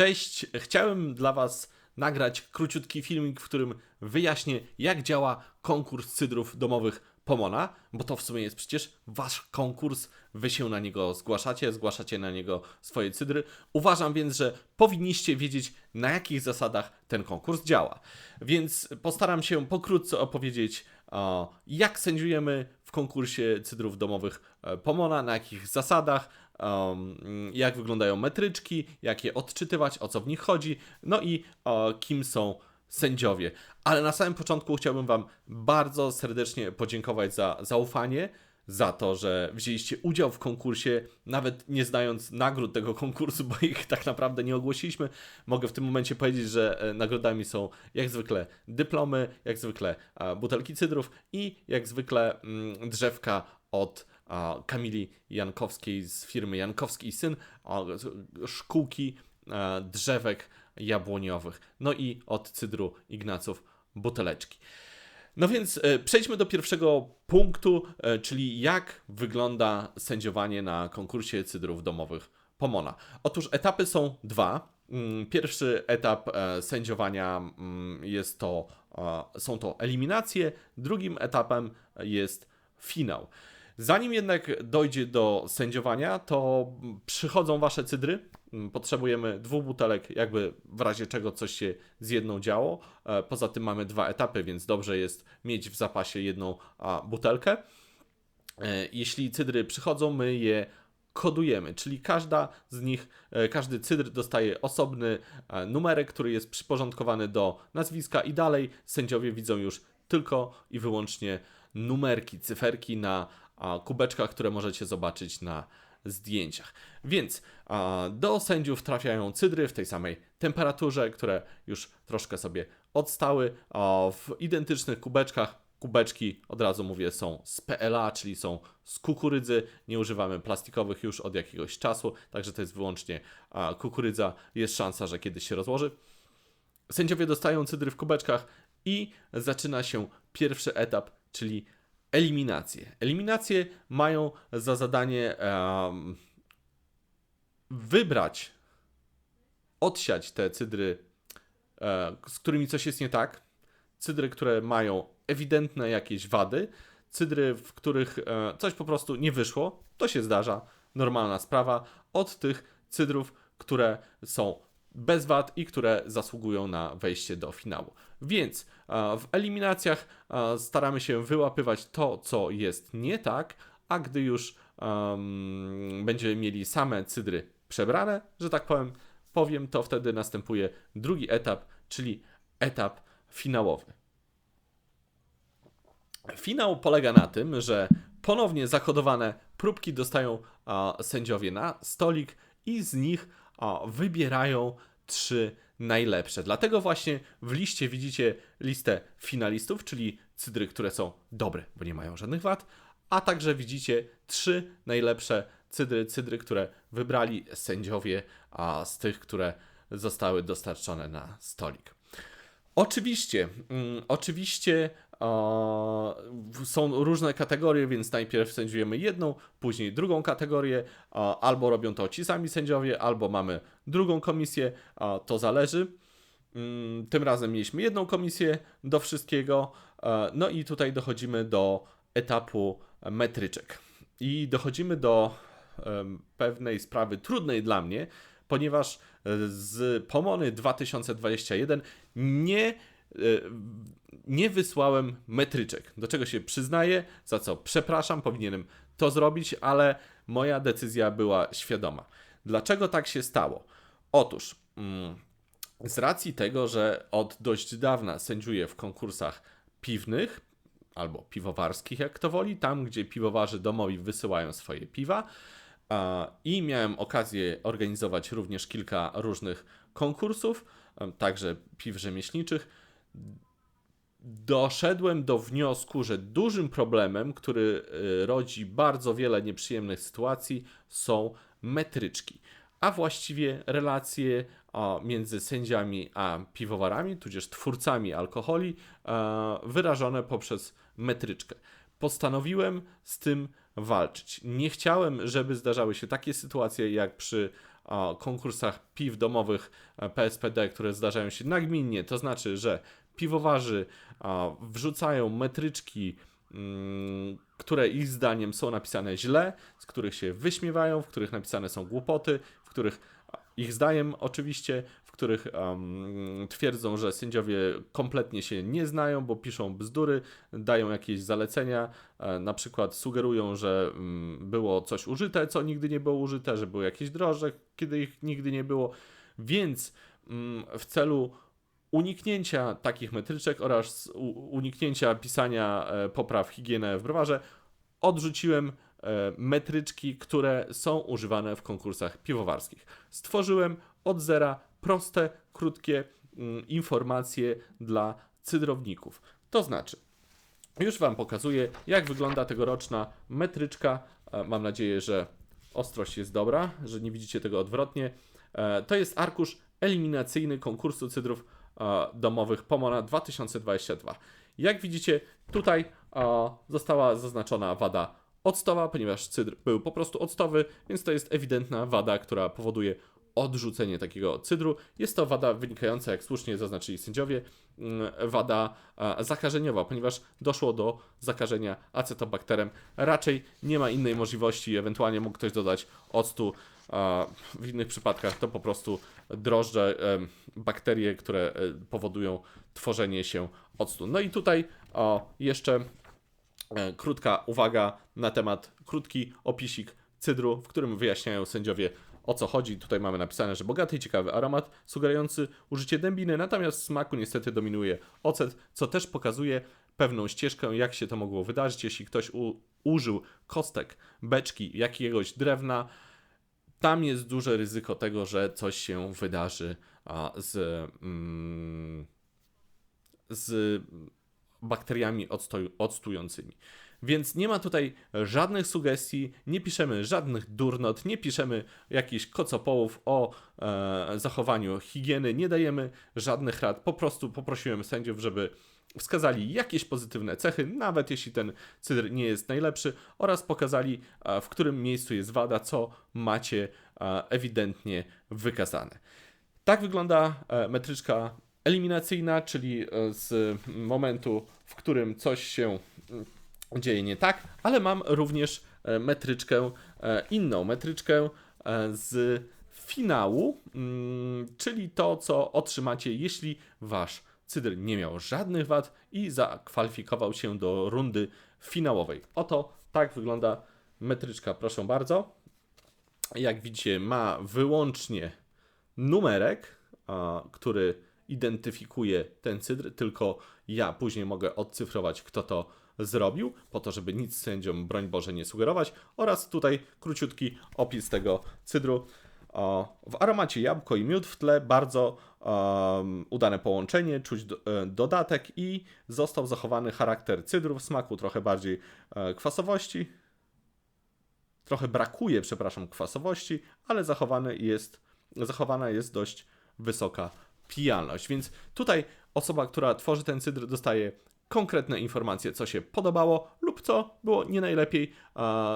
Cześć, chciałem dla Was nagrać króciutki filmik, w którym wyjaśnię, jak działa konkurs cydrów domowych Pomona, bo to w sumie jest przecież Wasz konkurs, Wy się na niego zgłaszacie, zgłaszacie na niego swoje cydry. Uważam więc, że powinniście wiedzieć, na jakich zasadach ten konkurs działa. Więc postaram się pokrótce opowiedzieć, o, jak sędziujemy w konkursie cydrów domowych e, Pomona, na jakich zasadach, um, jak wyglądają metryczki, jak je odczytywać, o co w nich chodzi, no i o, kim są sędziowie. Ale na samym początku chciałbym Wam bardzo serdecznie podziękować za zaufanie, za to, że wzięliście udział w konkursie, nawet nie znając nagród tego konkursu, bo ich tak naprawdę nie ogłosiliśmy. Mogę w tym momencie powiedzieć, że e, nagrodami są jak zwykle dyplomy, jak zwykle e, butelki cydrów i jak zwykle mm, drzewka od Kamili Jankowskiej z firmy Jankowski i Syn, szkółki e, drzewek jabłoniowych. No i od cydru Ignaców buteleczki. No więc e, przejdźmy do pierwszego punktu, e, czyli jak wygląda sędziowanie na konkursie cydrów domowych Pomona. Otóż etapy są dwa. Mm, Pierwszy etap sędziowania mm, jest to, są to eliminacje, drugim etapem jest finał. Zanim jednak dojdzie do sędziowania, to przychodzą wasze cydry. Mm, Potrzebujemy dwóch butelek, jakby w razie czego coś się z jedną działo. E, Poza tym mamy dwa etapy, więc dobrze jest mieć w zapasie jedną butelkę. E, Jeśli cydry przychodzą, my je kodujemy, czyli każda z nich, e, każdy cydr dostaje osobny numerek, który jest przyporządkowany do nazwiska i dalej sędziowie widzą już tylko i wyłącznie numerki, cyferki na kubeczkach, które możecie zobaczyć na zdjęciach. Więc do sędziów trafiają cydry w tej samej temperaturze, które już troszkę sobie odstały w identycznych kubeczkach. Kubeczki, od razu mówię, są z PLA, czyli są z kukurydzy. Nie używamy plastikowych już od jakiegoś czasu, także to jest wyłącznie kukurydza. Jest szansa, że kiedyś się rozłoży. Sędziowie dostają cydry w kubeczkach i zaczyna się pierwszy etap, czyli eliminacje. Eliminacje mają za zadanie em, wybrać, odsiać te cydry, e, z którymi coś jest nie tak. Cydry, które mają ewidentne jakieś wady, cydry, w których e, coś po prostu nie wyszło, to się zdarza, normalna sprawa, od tych cydrów, które są bez wad i które zasługują na wejście do finału. Więc w eliminacjach staramy się wyłapywać to, co jest nie tak, a gdy już em, będziemy mieli same cydry przebrane, że tak powiem, powiem, to wtedy następuje drugi etap, czyli etap finałowy. Finał polega na tym, że ponownie zakodowane próbki dostają a, sędziowie na stolik i z nich a, wybierają trzy najlepsze. Dlatego właśnie w liście widzicie listę finalistów, czyli cydry, które są dobre, bo nie mają żadnych wad, a także widzicie trzy najlepsze cydry, cydry, które wybrali sędziowie a, z tych, które zostały dostarczone na stolik. Oczywiście, mm, oczywiście o, są różne kategorie, więc najpierw sędziujemy jedną, później drugą kategorię, albo robią to ci sami sędziowie, albo mamy drugą komisję, to zależy. Mm, Tym razem mieliśmy jedną komisję do wszystkiego, e, no i tutaj dochodzimy do etapu metryczek. I dochodzimy do pewnej sprawy trudnej dla mnie, ponieważ z Pomony 2021 nie, nie wysłałem metryczek, do czego się przyznaję, za co przepraszam, powinienem to zrobić, ale moja decyzja była świadoma. Dlaczego tak się stało? Otóż, mm, z racji tego, że od dość dawna sędziuję w konkursach piwnych, albo piwowarskich, jak to woli, tam gdzie piwowarzy domowi wysyłają swoje piwa. I miałem okazję organizować również kilka różnych konkursów, także piw rzemieślniczych. Doszedłem do wniosku, że dużym problemem, który y, rodzi bardzo wiele nieprzyjemnych sytuacji, są metryczki, a właściwie relacje między sędziami a piwowarami, tudzież twórcami alkoholi, e, wyrażone poprzez metryczkę. Postanowiłem z tym walczyć. Nie chciałem, żeby zdarzały się takie sytuacje jak przy konkursach piw domowych e, PSPD, które zdarzają się nagminnie. To znaczy, że piwowarzy wrzucają metryczki, mm, które ich zdaniem są napisane źle, z których się wyśmiewają, w których napisane są głupoty, w których ich zdaniem oczywiście, w których um, twierdzą, że sędziowie kompletnie się nie znają, bo piszą bzdury, dają jakieś zalecenia, e, na przykład sugerują, że mm, było coś użyte, co nigdy nie było użyte, że były jakieś drożdże, kiedy ich nigdy nie było. Więc mm, w celu uniknięcia takich metryczek oraz uniknięcia pisania e, popraw higienę w browarze, odrzuciłem e, metryczki, które są używane w konkursach piwowarskich. Stworzyłem od zera proste, krótkie mm, informacje dla cydrowników. To znaczy, już Wam pokazuję, jak wygląda tegoroczna metryczka. E, Mam nadzieję, że ostrość jest dobra, że nie widzicie tego odwrotnie. To jest arkusz eliminacyjny konkursu cydrów domowych Pomona 2022. Jak widzicie, tutaj e, została zaznaczona wada octowa, ponieważ cydr był po prostu octowy, więc to jest ewidentna wada, która powoduje odrzucenie takiego cydru. Jest to wada wynikająca, jak słusznie zaznaczyli sędziowie, mm, wada zakażeniowa, ponieważ doszło do zakażenia acetobakterem. Raczej nie ma innej możliwości, ewentualnie mógł ktoś dodać octu. W innych przypadkach to po prostu drożdże, bakterie, które e, powodują tworzenie się octu. No i tutaj jeszcze E, krótka uwaga na temat, krótki opisik cydru, w którym wyjaśniają sędziowie o co chodzi. Tutaj mamy napisane, że bogaty i ciekawy aromat, sugerujący użycie dębiny, natomiast w smaku niestety dominuje ocet, co też pokazuje pewną ścieżkę, jak się to mogło wydarzyć, jeśli ktoś użył kostek, beczki, jakiegoś drewna, tam jest duże ryzyko tego, że coś się wydarzy z, mm, z bakteriami odstoju, odstującymi. Więc nie ma tutaj żadnych sugestii, nie piszemy żadnych durnot, nie piszemy jakichś kocopołów o e, zachowaniu higieny, nie dajemy żadnych rad. Po prostu poprosiłem sędziów, żeby wskazali jakieś pozytywne cechy, nawet jeśli ten cydr nie jest najlepszy, oraz pokazali, e, w którym miejscu jest wada, co macie e, ewidentnie wykazane. Tak wygląda e, metryczka eliminacyjna, czyli z momentu, w którym coś się mm, dzieje nie tak, ale mam również e, metryczkę e, inną, metryczkę e, z finału, mm, czyli to, co otrzymacie, jeśli wasz cydr nie miał żadnych wad i zakwalifikował się do rundy finałowej. Oto tak wygląda metryczka, proszę bardzo. Jak widzicie, ma wyłącznie numerek, który identyfikuje ten cydr, tylko ja później mogę odcyfrować, kto to zrobił, po to, żeby nic sędziom, broń Boże, nie sugerować, oraz tutaj króciutki opis tego cydru. O, w aromacie jabłko i miód w tle bardzo um, udane połączenie, czuć do, e, dodatek i został zachowany charakter cydru w smaku, trochę bardziej e, kwasowości. Trochę brakuje, przepraszam, kwasowości, ale zachowany jest, zachowana jest dość wysoka pijalność. Więc tutaj osoba, która tworzy ten cydr, dostaje konkretne informacje, co się podobało lub co było nie najlepiej,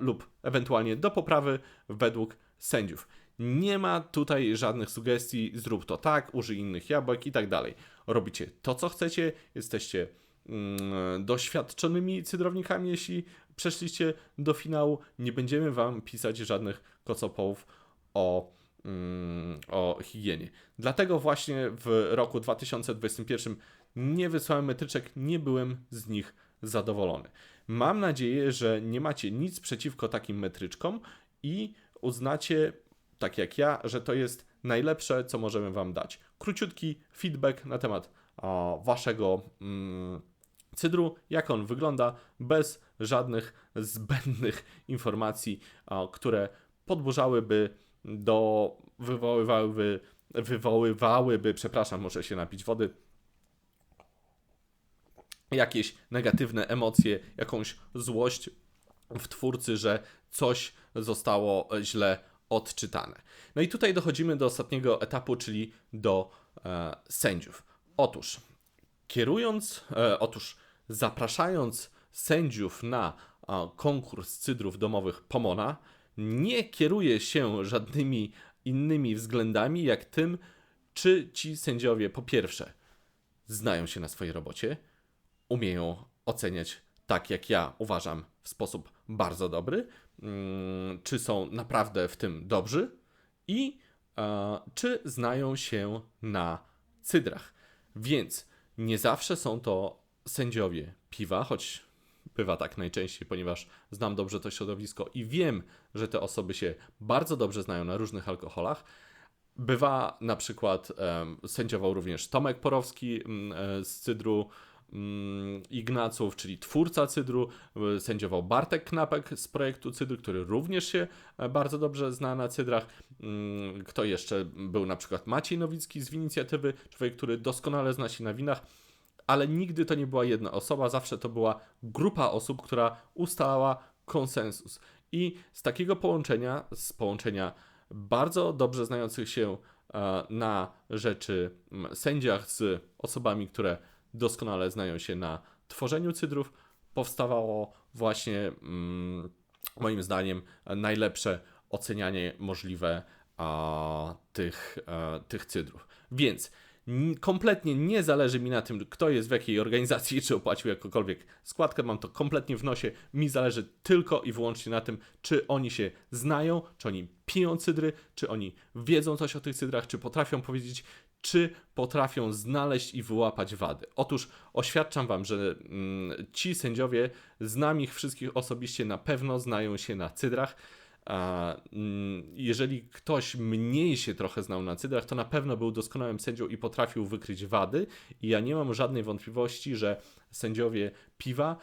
lub ewentualnie do poprawy według sędziów. Nie ma tutaj żadnych sugestii, zrób to tak, użyj innych jabłek i tak dalej. Robicie to, co chcecie, jesteście mm, doświadczonymi cydrownikami, jeśli przeszliście do finału. Nie będziemy wam pisać żadnych kocopołów o o higienie. Dlatego właśnie w roku 2021 nie wysłałem metryczek, nie byłem z nich zadowolony. Mam nadzieję, że nie macie nic przeciwko takim metryczkom i uznacie, tak jak ja, że to jest najlepsze, co możemy Wam dać. Króciutki feedback na temat o, Waszego. Mm, cydru, jak on wygląda, bez żadnych zbędnych informacji, a, które podburzałyby do wywoływałyby, wywoływałyby, przepraszam, muszę się napić wody, jakieś negatywne emocje, jakąś złość w twórcy, że coś zostało źle odczytane. No i tutaj dochodzimy do ostatniego etapu, czyli do e, sędziów. Otóż, kierując, e, otóż zapraszając sędziów na e, konkurs cydrów domowych Pomona, nie kieruje się żadnymi innymi względami, jak tym, czy ci sędziowie po pierwsze znają się na swojej robocie, umieją oceniać tak, jak ja uważam, w sposób bardzo dobry, mm, czy są naprawdę w tym dobrzy i e, czy znają się na cydrach. Więc nie zawsze są to sędziowie piwa, choć bywa tak najczęściej, ponieważ znam dobrze to środowisko i wiem, że te osoby się bardzo dobrze znają na różnych alkoholach. Bywa na przykład em, sędziował również Tomek Porowski e, z Cydru Ignaców, czyli twórca Cydru. E, Sędziował Bartek Knapek z projektu Cydr, który również się e, bardzo dobrze zna na Cydrach. Mm, Kto jeszcze był na przykład Maciej Nowicki z Winicjatywy, człowiek, który doskonale zna się na winach ale nigdy to nie była jedna osoba, zawsze to była grupa osób, która ustalała konsensus. I z takiego połączenia, z połączenia bardzo dobrze znających się e, na rzeczy sędziach z osobami, które doskonale znają się na tworzeniu cydrów, powstawało właśnie mm, moim zdaniem najlepsze ocenianie możliwe tych, e, tych cydrów. Więc kompletnie nie zależy mi na tym, kto jest w jakiej organizacji, czy opłacił jakąkolwiek składkę, mam to kompletnie w nosie. Mi zależy tylko i wyłącznie na tym, czy oni się znają, czy oni piją cydry, czy oni wiedzą coś o tych cydrach, czy potrafią powiedzieć, czy potrafią znaleźć i wyłapać wady. Otóż oświadczam Wam, że mm, ci sędziowie, znam ich wszystkich osobiście, na pewno znają się na cydrach. Mm, jeżeli ktoś mniej się trochę znał na cydrach, to na pewno był doskonałym sędzią i potrafił wykryć wady. I ja nie mam żadnej wątpliwości, że sędziowie piwa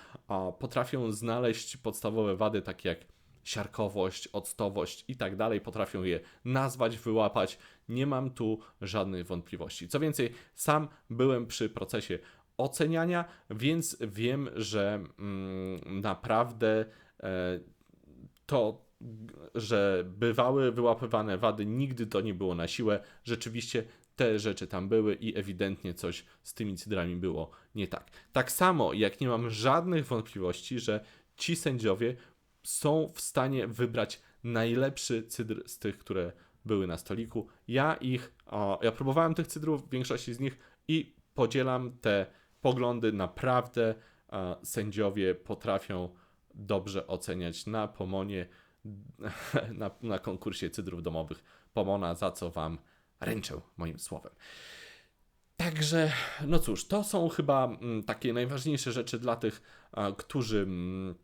potrafią znaleźć podstawowe wady, takie jak siarkowość, octowość i tak dalej, potrafią je nazwać, wyłapać. Nie mam tu żadnych wątpliwości. Co więcej, sam byłem przy procesie oceniania, więc wiem, że mm, naprawdę e, to, że bywały wyłapywane wady, nigdy to nie było na siłę. Rzeczywiście te rzeczy tam były i ewidentnie coś z tymi cydrami było nie tak. Tak samo jak nie mam żadnych wątpliwości, że ci sędziowie są w stanie wybrać najlepszy cydr z tych, które były na stoliku. Ja ich, o, ja próbowałem tych cydrów, większości z nich i podzielam te poglądy. Naprawdę e, sędziowie potrafią dobrze oceniać na Pomonie, na, na konkursie cydrów domowych Pomona, za co Wam ręczę moim słowem. Także, no cóż, to są chyba mm, takie najważniejsze rzeczy dla tych, którzy mm,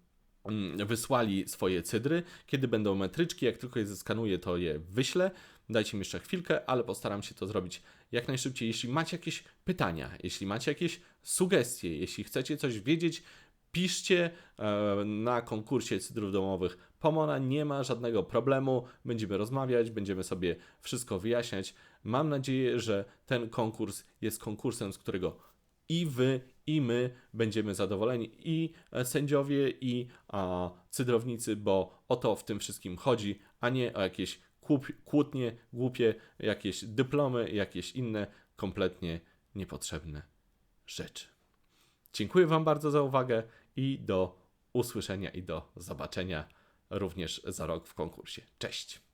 wysłali swoje cydry. Kiedy będą metryczki, jak tylko je zeskanuję, to je wyślę. Dajcie mi jeszcze chwilkę, ale postaram się to zrobić jak najszybciej. Jeśli macie jakieś pytania, jeśli macie jakieś sugestie, jeśli chcecie coś wiedzieć, piszcie e, na konkursie cydrów domowych Pomona, nie ma żadnego problemu, będziemy rozmawiać, będziemy sobie wszystko wyjaśniać. Mam nadzieję, że ten konkurs jest konkursem, z którego i wy, i my będziemy zadowoleni, i e, sędziowie, i a, cydrownicy, bo o to w tym wszystkim chodzi, a nie o jakieś kłótnie, głupie, jakieś dyplomy, jakieś inne kompletnie niepotrzebne rzeczy. Dziękuję Wam bardzo za uwagę i do usłyszenia i do zobaczenia również za rok w konkursie. Cześć!